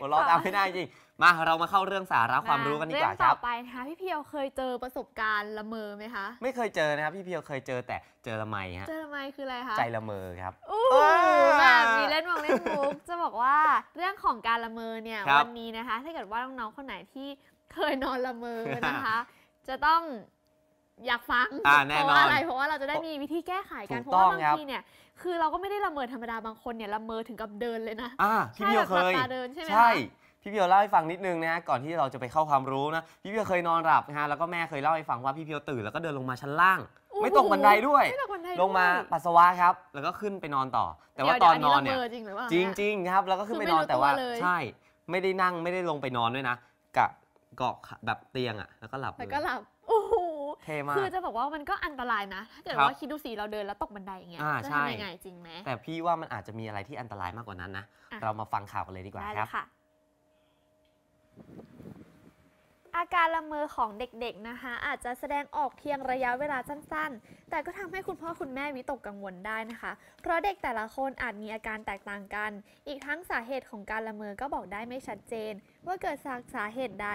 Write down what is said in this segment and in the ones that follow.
หัวเราะตามไม่ได้จริง มาเรามาเข้าเรื่องสาระความรู้กันดีกว่าเรื่องคต่รัอบไปนะคะพี่เพียวเคยเจอประสบการณ์ละเมอไหมคะ ไม่เคยเจอนะครับพี่เพียวเคยเจอแต่เจอละไมฮะ เจอทำไมคืออะไรคะ ใจละเมอครับอู้เออแบบมีเล่นมองเล่นมุกจะบอกว่าเรื่องของการละเมอเนี่ยครับวันนี้นะคะ ถ้าเกิดว่าน้องๆคนไหนที่เคยนอนละเมอนะคะ จะต้อง อยากฟังอ่าแน่เพนอนราะว่าอะไรเพราะว่าเราจะได้มีวิธีแก้ไขกันถูกเพราะว่าต้องบางครับ ทีเนี่ยคือเราก็ไม่ได้ละเมอธรรมดาบางคนเนี่ยละเมอถึงกับเดินเลยนะ อ่าพี่เพียวเคย ใช่แบบหลับตาเดินใช่ไหมคะใช่พี่เพียวเล่าให้ฟังนิดนึงนะฮะก่อนที่เราจะไปเข้าความรู้นะพี่เพียวเคยนอนหลับนะฮะแล้วก็แม่เคยเล่าให้ฟังว่าพี่เพียวตื่นแล้วก็เดินลงมาชั้นล่างโอ้โหไม่ตกบันไดด้วย ไม่ตกบันไดลงมาด้วยปัสสาวะครับ แล้วก็ขึ้นไปนอนต่อ แต่ว่าเดี๋ยตอนนดี๋อวนเนี่ยละมจริงหรือเปล่าจริงเนี่ยจริง ๆ ครับ แล้วก็ขึ้นคือไปไม่นอนรู้แต่ว่าตัวเลยใช่ ไม่ได้นั่งไม่ได้ลงไปนอนด้วยนะกะเกาะแบบเตียงอะแล้วก็หลับแล้วเลก็ยหลับโอ้โห เท่มาก คือจะบอกว่ามันก็อันตรายนะ ถ้าเกิดครับว่าคิดดูสิเราเดินแล้วตกบันไดอย่างเงี้ยอ่าจะใช่ทำยังไงจริงไหมแต่พี่ว่ามันอาจจะมีอะไรที่อันตรายมากกว่านั้นนะอะเรามาฟังข่าวกันเลยดีกว่าได้คเลรับ ยค่ะ อา การละเมอของเด็กๆนะคะ อาจจะแสดงออกเพียงระยะเวลาสั้นๆ แต่ก็ทำให้คุณพ่อคุณแม่วิตกกังวลได้นะคะ เพราะเด็กแต่ละคนอาจมีอาการแตกต่างกัน อีกทั้งสาเหตุของการละเมอก็บอกได้ไม่ชัดเจน ว่าเกิดจากสาเหตุใด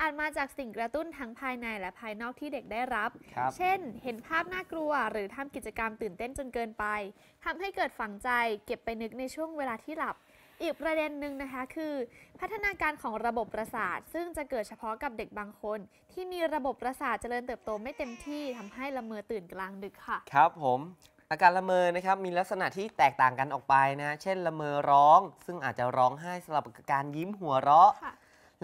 อาจมาจากสิ่งกระตุ้นทั้งภายในและภายนอกที่เด็กได้รับครับเช่น เห็นภาพน่ากลัว หรือทำกิจกรรมตื่นเต้นจนเกินไปทำให้เกิดฝังใจ เก็บไปนึกในช่วงเวลาที่หลับ อีกประเด็นหนึ่งนะคะคือพัฒนาการของระบบประสาท ซึ่งจะเกิดเฉพาะกับเด็กบางคน ที่มีระบบประสาทเจริญเติบโตไม่เต็มที่ทำให้ละเมอตื่นกลางดึกค่ะ ครับผมอาการละเมอนะครับมีลักษณะที่แตกต่างกันออกไปนะ เช่นละเมอร้อง ซึ่งอาจจะร้องไห้สลับกับการยิ้มหัวเราะค่ะ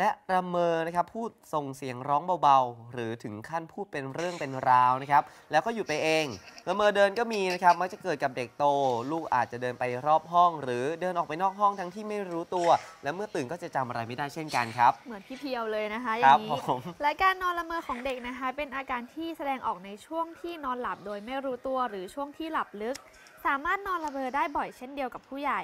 และละเมอนะครับพูดส่งเสียงร้องเบาๆ หรือถึงขั้นพูดเป็นเรื่องเป็นราวนะครับ แล้วก็หยุดไปเองละเมอเดินก็มีนะครับมักจะเกิดกับเด็กโต ลูกอาจจะเดินไปรอบห้อง หรือเดินออกไปนอกห้องทั้งที่ไม่รู้ตัว และเมื่อตื่นก็จะจำอะไรไม่ได้เช่นกันครับ เหมือนพี่เพียวเลยนะคะอครัย่าบงผนี้มและการนอนละเมอของเด็กนะคะ เป็นอาการที่แสดงออกในช่วงที่นอนหลับโดยไม่รู้ตัว หรือช่วงที่หลับลึก สามารถนอนละเมอได้บ่อยเช่นเดียวกับผู้ใหญ่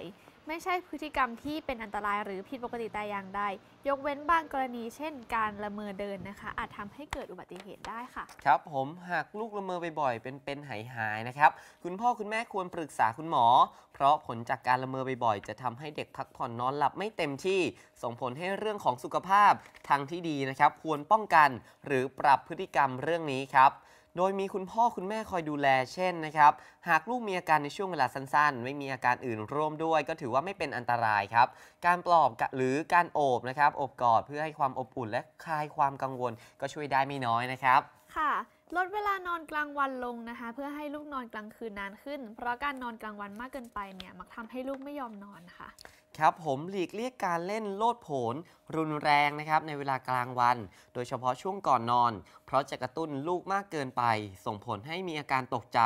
ไม่ใช่พฤติกรรมที่เป็นอันตรายหรือผิดปกติแต่อย่างใด ยกเว้นบางกรณีเช่น การละเมอเดินนะคะ อาจทำให้เกิดอุบัติเหตุได้ค่ะ ครับผมหากลูกละเมอบ่อยๆ เป็นเป็นหายหายๆนะครับ คุณพ่อคุณแม่ควรปรึกษาคุณหมอ เพราะผลจากการละเมอบ่อยๆ จะทำให้เด็กพักผ่อนนอนหลับไม่เต็มที่ ส่งผลให้เรื่องของสุขภาพทางที่ดีนะครับ ควรป้องกันหรือปรับพฤติกรรมเรื่องนี้ครับ โดยมีคุณพ่อคุณแม่คอยดูแลเช่นนะครับ หากลูกมีอาการในช่วงเวลาสั้นๆ ไม่มีอาการอื่นร่วมด้วย ก็ถือว่าไม่เป็นอันตรายครับ การปลอบหรือการโอบนะครับอบกอดเพื่อให้ความอบอุ่นและคลายความกังวล ก็ช่วยได้ไม่น้อยนะครับ ค่ะลดเวลานอนกลางวันลงนะคะ เพื่อให้ลูกนอนกลางคืนนานขึ้น เพราะการนอนกลางวันมากเกินไปเนี่ยมักทำให้ลูกไม่ยอมนอนค่ะ ครับผมหลีกเลี่ยงการเล่นโลดโผนรุนแรงนะครับในเวลากลางวัน โดยเฉพาะช่วงก่อนนอน เพราะจะกระตุ้นลูกมากเกินไป ส่งผลให้มีอาการตกใจ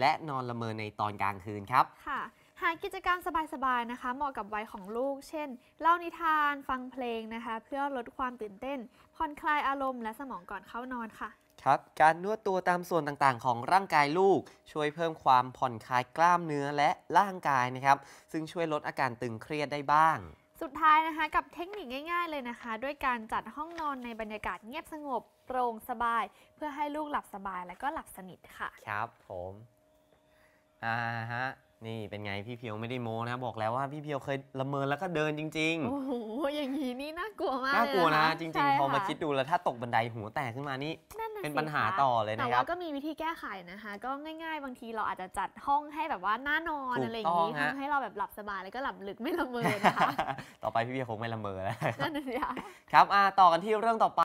และนอนละเมอในตอนกลางคืนครับค่ะหากิจกรรมสบายๆนะคะ เหมาะกับวัยของลูก เช่น เล่านิทาน ฟังเพลงนะคะ เพื่อลดความตื่นเต้น ผ่อนคลายอารมณ์และสมองก่อนเข้านอนค่ะ ครับการนวดตัวตามส่วนต่างๆ ของร่างกายลูก ช่วยเพิ่มความผ่อนคลายกล้ามเนื้อและร่างกายนะครับ ซึ่งช่วยลดอาการตึงเครียดได้บ้าง สุดท้ายนะคะกับเทคนิคง่าย ๆ เลยนะคะ ด้วยการจัดห้องนอนในบรรยากาศเงียบสงบโปร่งสบาย เพื่อให้ลูกหลับสบายและก็หลับสนิทค่ะ ครับผมอ่าฮะนี่เป็นไงพี่เพียวไม่ได้โม้นะบอกแล้วว่าพี่เพียวเคยละเมอแล้วก็เดินจริง ๆ โอ้โหอย่างนี้นี่น่ากลัวมากน่ากลัวนะเลยคจริงใช่ๆพอมาะคิดดูแล้วถ้าตกบันไดหัวแตกขึ้นมานี่ นั่นน่ะ เป็นสิปัญหาคะต่อเลยแต่นะครับว่าก็มีวิธีแก้ไขนะคะ ก็ง่าย ๆ บางทีเราอาจจะจัดห้องให้แบบว่าน่านอนถูกอะไรอย่างนี้ต้องฮะทำให้เราแบบหลับสบายแล้วก็หลับลึกไม่ละเมอนะคะ ต่อไปพี่เพียวคงไม่ละเมอแล้วนั่นน่ะสิคะครับอ่าต่อกันที่เรื่องต่อไป